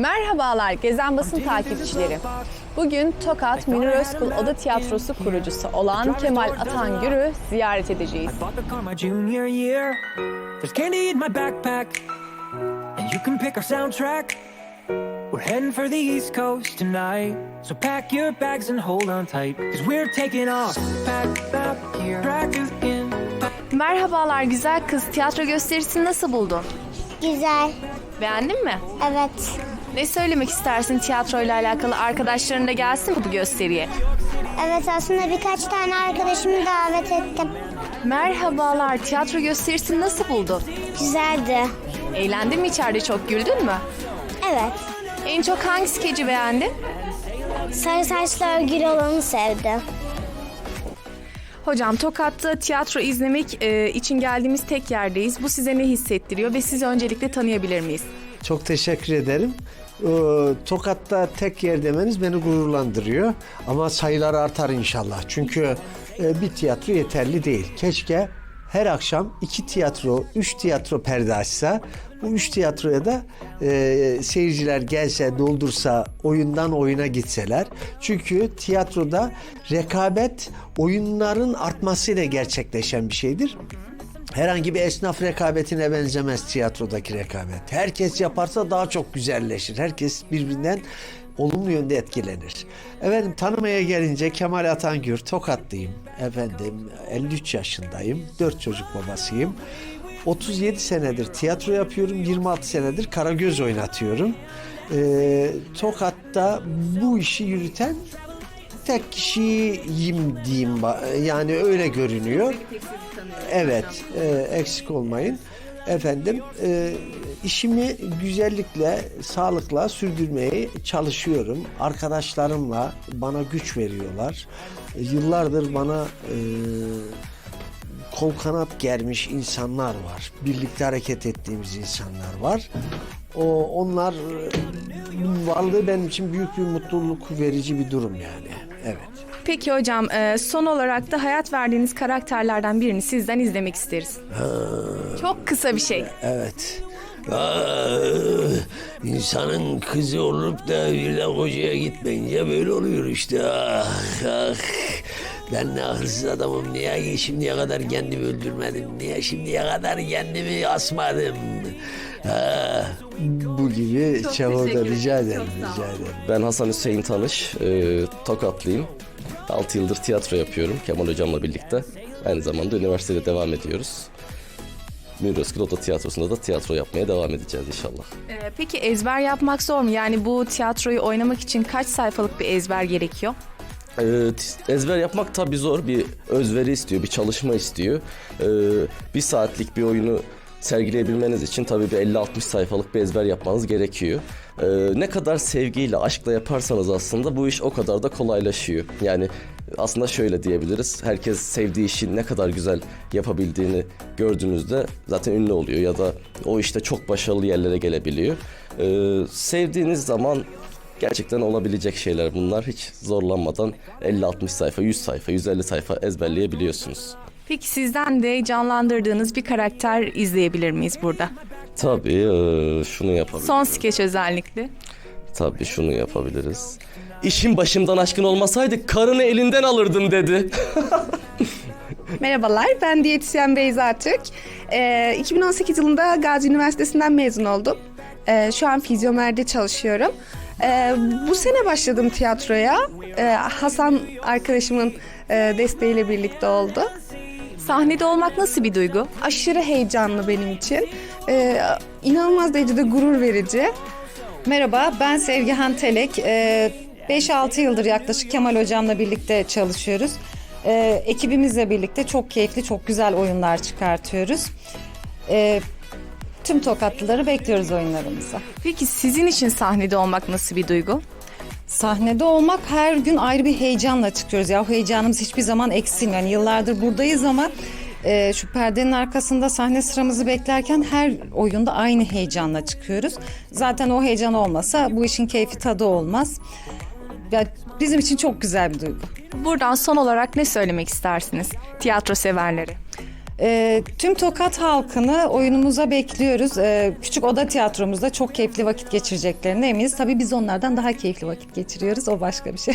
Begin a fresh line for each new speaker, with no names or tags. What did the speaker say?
Merhabalar Gezen Basın takipçileri. Bugün Tokat Münir Özkul Oda Tiyatrosu kurucusu olan Kemal Atangür'ü ziyaret edeceğiz.
We're heading for the East Coast tonight, so pack your bags and hold on tight, cause we're taking off. Pack up your in.
Merhabalar güzel kız. Tiyatro gösterisini nasıl buldun?
Güzel.
Beğendin mi?
Evet.
Ne söylemek istersin tiyatroyla alakalı? Arkadaşların da gelsin mi bu gösteriye?
Evet aslında birkaç tane arkadaşımı davet ettim.
Merhabalar. Tiyatro gösterisini nasıl buldun?
Güzeldi.
Eğlendin mi içeride çok güldün mü?
Evet.
En çok hangi skeci beğendin?
Sarı saçlı örgülü olanı sevdim.
Hocam Tokat'ta tiyatro izlemek e, için geldiğimiz tek yerdeyiz. Bu size ne hissettiriyor ve sizi öncelikle tanıyabilir miyiz?
Çok teşekkür ederim. Ee, Tokat'ta tek yer demeniz beni gururlandırıyor. Ama sayılar artar inşallah. Çünkü e, bir tiyatro yeterli değil. Keşke her akşam iki tiyatro, üç tiyatro perde açsa. Bu üç tiyatroya da e, seyirciler gelse, doldursa, oyundan oyuna gitseler. Çünkü tiyatroda rekabet oyunların artmasıyla gerçekleşen bir şeydir. Herhangi bir esnaf rekabetine benzemez tiyatrodaki rekabet. Herkes yaparsa daha çok güzelleşir. Herkes birbirinden olumlu yönde etkilenir. Efendim tanımaya gelince Kemal Atangür, Tokatlıyım. Efendim 53 yaşındayım. 4 çocuk babasıyım. 37 senedir tiyatro yapıyorum. 26 senedir Karagöz oynatıyorum. Ee, Tokat'ta bu işi yürüten tek kişiyim diyeyim. Yani öyle görünüyor. Evet, e, eksik olmayın. Efendim, e, işimi güzellikle, sağlıkla sürdürmeye çalışıyorum. Arkadaşlarımla bana güç veriyorlar. E, yıllardır bana e, kol kanat germiş insanlar var. Birlikte hareket ettiğimiz insanlar var. O onlar e, varlığı benim için büyük bir mutluluk verici bir durum yani. Evet.
Peki hocam e, son olarak da hayat verdiğiniz karakterlerden birini sizden izlemek isteriz. Çok kısa bir şey.
Evet. insanın kızı olup da birden kocaya gitmeyince böyle oluyor işte. Ah, ah. Ben ne hırsız adamım. Niye şimdiye kadar kendimi öldürmedim? Niye şimdiye kadar kendimi asmadım? Ah, bu gibi çabada rica ederim, rica ederim.
Ben Hasan Hüseyin Tanış, e, Tokatlıyım. 6 yıldır tiyatro yapıyorum Kemal Hocam'la birlikte. Aynı zamanda üniversitede devam ediyoruz. Münir Oda Tiyatrosu'nda da tiyatro yapmaya devam edeceğiz inşallah.
E, peki ezber yapmak zor mu? Yani bu tiyatroyu oynamak için kaç sayfalık bir ezber gerekiyor?
E, t- ezber yapmak tabii zor. Bir özveri istiyor, bir çalışma istiyor. E, bir saatlik bir oyunu sergileyebilmeniz için tabii bir 50-60 sayfalık bir ezber yapmanız gerekiyor. E, ne kadar sevgiyle, aşkla yaparsanız aslında bu iş o kadar da kolaylaşıyor. Yani aslında şöyle diyebiliriz. Herkes sevdiği işin ne kadar güzel yapabildiğini gördüğünüzde zaten ünlü oluyor ya da o işte çok başarılı yerlere gelebiliyor. E, sevdiğiniz zaman Gerçekten olabilecek şeyler bunlar. Hiç zorlanmadan 50-60 sayfa, 100 sayfa, 150 sayfa ezberleyebiliyorsunuz.
Peki sizden de canlandırdığınız bir karakter izleyebilir miyiz burada?
Tabii eee, şunu yapabiliriz.
Son skeç özellikle.
Tabii şunu yapabiliriz. İşin başımdan aşkın olmasaydı karını elinden alırdım dedi.
Merhabalar, ben diyetisyen Beyza Türk. Ee, 2018 yılında Gazi Üniversitesi'nden mezun oldum. Ee, şu an Fizyomer'de çalışıyorum. Ee, bu sene başladım tiyatroya. Ee, Hasan arkadaşımın e, desteğiyle birlikte oldu.
Sahnede olmak nasıl bir duygu?
Aşırı heyecanlı benim için. Ee, inanılmaz derecede gurur verici.
Merhaba, ben Sevgihan Telek. Ee, 5-6 yıldır yaklaşık Kemal Hocam'la birlikte çalışıyoruz. Ee, ekibimizle birlikte çok keyifli, çok güzel oyunlar çıkartıyoruz. Ee, tüm Tokatlıları bekliyoruz oyunlarımıza.
Peki sizin için sahnede olmak nasıl bir duygu?
Sahnede olmak her gün ayrı bir heyecanla çıkıyoruz. Ya o heyecanımız hiçbir zaman eksilmiyor. Yani yıllardır buradayız ama e, şu perdenin arkasında sahne sıramızı beklerken her oyunda aynı heyecanla çıkıyoruz. Zaten o heyecan olmasa bu işin keyfi tadı olmaz. Ya bizim için çok güzel bir duygu.
Buradan son olarak ne söylemek istersiniz tiyatro severlere?
Ee, tüm Tokat halkını oyunumuza bekliyoruz. Ee, küçük oda tiyatromuzda çok keyifli vakit geçireceklerine eminiz. Tabii biz onlardan daha keyifli vakit geçiriyoruz. O başka bir şey.